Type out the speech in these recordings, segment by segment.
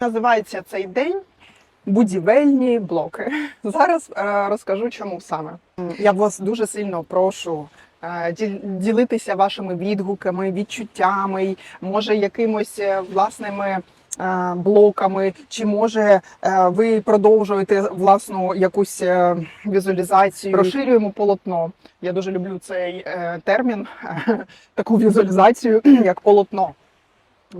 Називається цей день будівельні блоки. Зараз е, розкажу, чому саме. Я вас дуже сильно прошу е, ділитися вашими відгуками, відчуттями, може якимось е, власними. Блоками, чи може ви продовжуєте власну якусь візуалізацію? Розширюємо полотно. Я дуже люблю цей термін, таку візуалізацію, як полотно.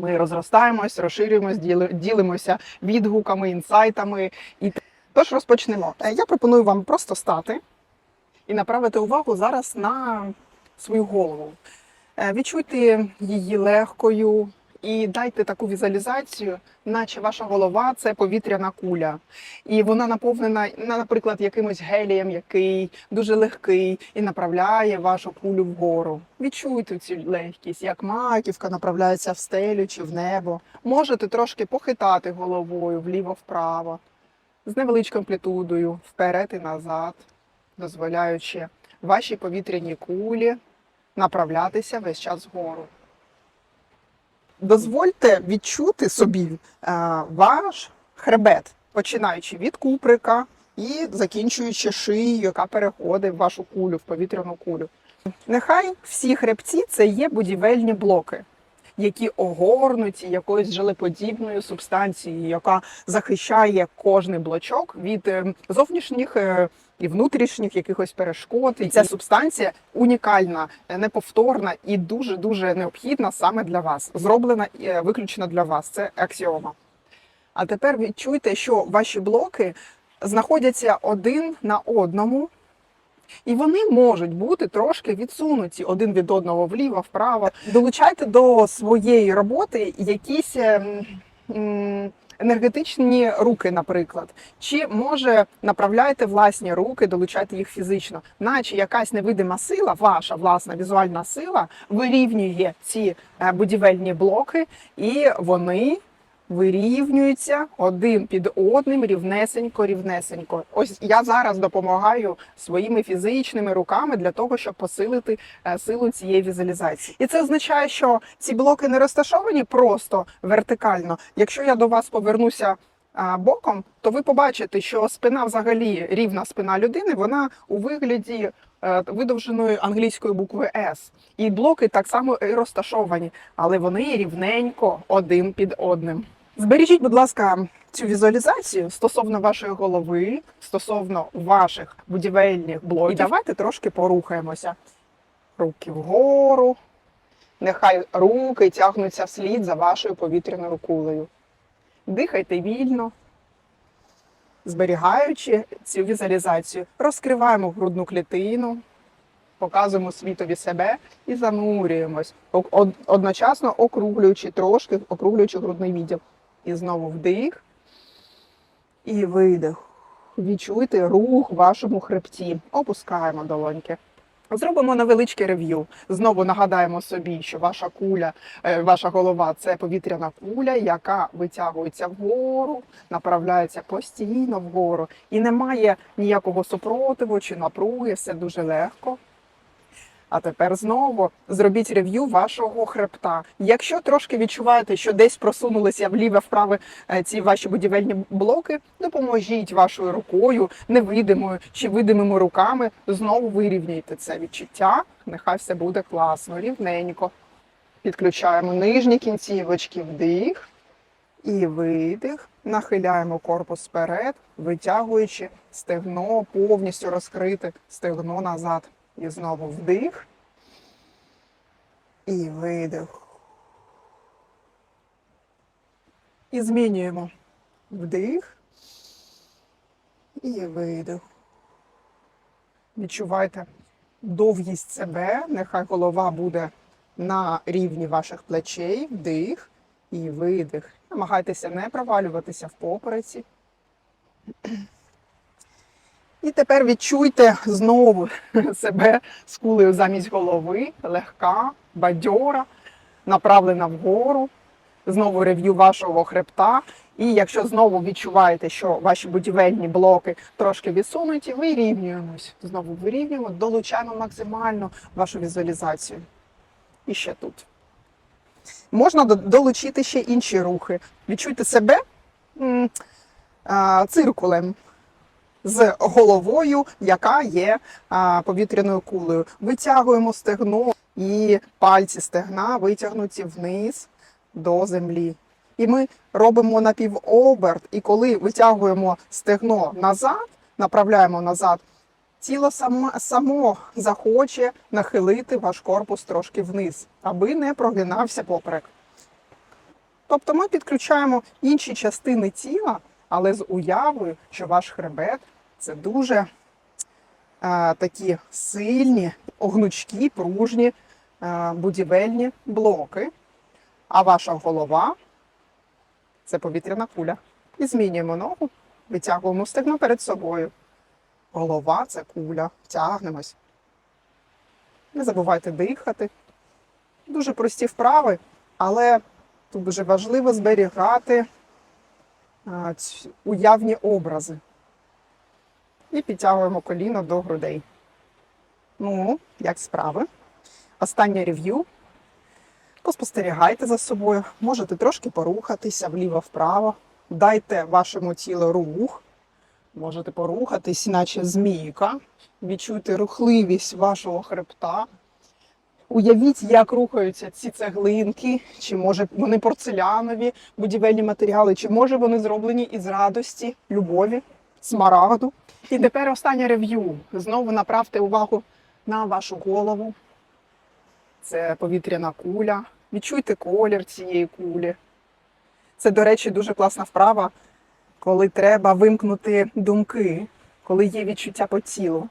Ми розростаємось, розширюємось, діли- ділимося відгуками, інсайтами. І тож розпочнемо. Е, Я пропоную вам просто стати і направити увагу зараз на свою голову. Е, Відчуйте її легкою і дайте таку візуалізацію, наче ваша голова це повітряна куля. І вона наповнена, наприклад, якимось гелієм, який дуже легкий і направляє вашу кулю вгору. Відчуйте цю легкість, як маківка направляється в стелю чи в небо. Можете трошки похитати головою вліво-вправо, з невеличкою амплітудою, вперед і назад, дозволяючи вашій повітряній кулі направлятися весь час вгору. Дозвольте відчути собі е, ваш хребет, починаючи від куприка і закінчуючи шиєю, яка переходить в вашу кулю, в повітряну кулю. Нехай всі хребці це є будівельні блоки, які огорнуті якоюсь желеподібною субстанцією, яка захищає кожний блочок від е, зовнішніх е, і внутрішніх якихось перешкод. І ця субстанція унікальна, неповторна і дуже дуже необхідна саме для вас. Зроблена е, виключно для вас. Це аксіома. А тепер відчуйте, що ваші блоки знаходяться один на одному, і вони можуть бути трошки відсунуті один від одного вліво, вправо. Долучайте до своєї роботи якісь ем, м, енергетичні руки, наприклад. Чи може направляйте власні руки, долучайте їх фізично, наче якась невидима сила, ваша власна візуальна сила вирівнює ці е, будівельні блоки, і вони вирівнюються один під одним рівнесенько, рівнесенько. Ось я зараз допомагаю своїми фізичними руками для того, щоб посилити е, силу цієї візуалізації. І це означає, що ці блоки не розташовані просто вертикально. Якщо я до вас повернуся. Боком, то ви побачите, що спина взагалі рівна спина людини, вона у вигляді е, видовженої англійської букви S. І блоки так само і розташовані, але вони рівненько один під одним. Збережіть, будь ласка, цю візуалізацію стосовно вашої голови, стосовно ваших будівельних блоків. І давайте трошки порухаємося. Руки вгору. Нехай руки тягнуться вслід за вашою повітряною кулею. Дихайте вільно, зберігаючи цю візуалізацію, розкриваємо грудну клітину, показуємо світові себе і занурюємось, одночасно округлюючи трошки, округлюючи грудний відділ. І знову вдих і видих. Відчуйте рух в вашому хребті. Опускаємо долоньки. Зробимо невеличке рев'ю. Знову нагадаємо собі, що ваша куля, е, ваша голова це повітряна куля, яка витягується вгору, направляється постійно вгору, і немає ніякого супротиву чи напруги, все дуже легко. А тепер знову зробіть рев'ю вашого хребта. Якщо трошки відчуваєте, що десь просунулися вліве-вправе ці ваші будівельні блоки, допоможіть вашою рукою, невидимою чи видимими руками, знову вирівняйте це відчуття. Нехай все буде класно, рівненько. Підключаємо нижні кінцівочки, вдих і видих. Нахиляємо корпус вперед, витягуючи стегно, повністю розкрите стегно назад. І знову вдих. І видих. І змінюємо. Вдих. І видих. Відчувайте довгість себе. Нехай голова буде на рівні ваших плечей. Вдих і видих. Намагайтеся не провалюватися в попереці. І тепер відчуйте знову себе з замість голови, легка, бадьора, направлена вгору. Знову рев'ю вашого хребта. І якщо знову відчуваєте, що ваші будівельні блоки трошки відсунуті, вирівнюємось. Знову вирівнюємо, долучаємо максимально вашу візуалізацію. І ще тут. Можна долучити ще інші рухи. Відчуйте себе циркулем з головою, яка є повітряною кулею. Витягуємо стегно і пальці стегна витягнуті вниз до землі. І ми робимо напівоберт, і коли витягуємо стегно назад, направляємо назад, тіло само, само захоче нахилити ваш корпус трошки вниз, аби не прогинався поперек. Тобто ми підключаємо інші частини тіла, але з уявою, що ваш хребет це дуже е, такі сильні, огнучкі, пружні е, будівельні блоки, а ваша голова це повітряна куля. І змінюємо ногу, витягуємо стегно перед собою. Голова це куля. Тягнемось. Не забувайте дихати. Дуже прості вправи, але тут дуже важливо зберігати а, уявні образи. І підтягуємо коліно до грудей. Ну, як справи? Останнє рев'ю. Поспостерігайте за собою, можете трошки порухатися вліво-вправо. Дайте вашому тілу рух. Можете порухатись, наче змійка, відчуйте рухливість вашого хребта. Уявіть, як рухаються ці цеглинки, чи може вони порцелянові будівельні матеріали, чи може вони зроблені із радості, любові, смарагду. І тепер останнє рев'ю. Знову направте увагу на вашу голову. Це повітряна куля. Відчуйте колір цієї кулі. Це, до речі, дуже класна вправа, коли треба вимкнути думки, коли є відчуття по тілу,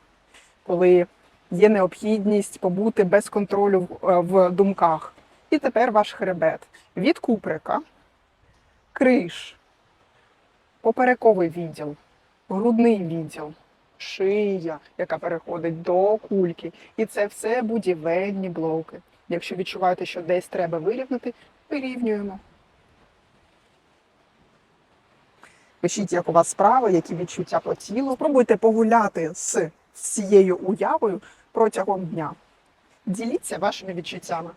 коли є необхідність побути без контролю в, е, думках. І тепер ваш хребет від куприка, криш, поперековий відділ, грудний відділ, шия, яка переходить до кульки. І це все будівельні блоки. Якщо відчуваєте, що десь треба вирівняти, вирівнюємо. Пишіть, як у вас справи, які відчуття по тілу. Пробуйте погуляти з цією уявою протягом дня. Діліться вашими відчуттями.